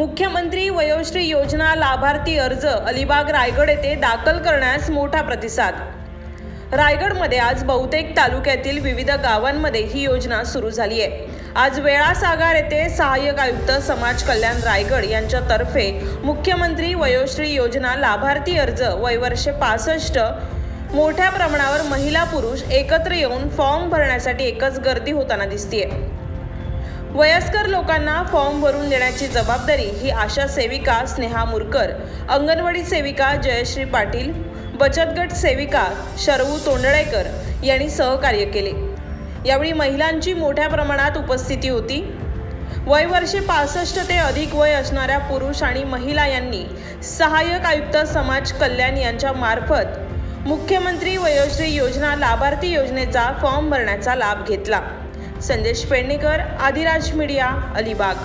मुख्यमंत्री वयोश्री योजना लाभार्थी अर्ज अलिबाग रायगड येथे दाखल करण्यास मोठा प्रतिसाद. रायगडमध्ये आज बहुतेक तालुक्यातील विविध गावांमध्ये ही योजना सुरू झाली आहे. आज वेळासागर येथे सहाय्यक आयुक्त समाज कल्याण रायगड यांच्यातर्फे मुख्यमंत्री वयोश्री योजना लाभार्थी अर्ज वयवर्षे पासष्ट. मोठ्या प्रमाणावर महिला पुरुष एकत्र येऊन फॉर्म भरण्यासाठी एकच गर्दी होताना दिसतीये. वयस्कर लोकांना फॉर्म भरून देण्याची जबाबदारी ही आशा सेविका स्नेहा मुरकर अंगणवाडी सेविका जयश्री पाटील बचत गट सेविका शरवू तोंडळेकर यांनी सहकार्य केले. यावेळी महिलांची मोठ्या प्रमाणात उपस्थिती होती. वय वर्षे पासष्ट ते अधिक वय असणाऱ्या पुरुष आणि महिला यांनी सहाय्यक आयुक्त समाज कल्याण यांच्या मार्फत मुख्यमंत्री वयोश्री योजना लाभार्थी योजनेचा फॉर्म भरण्याचा लाभ घेतला. संदेश पेडणेकर आदिराज मीडिया अलिबाग.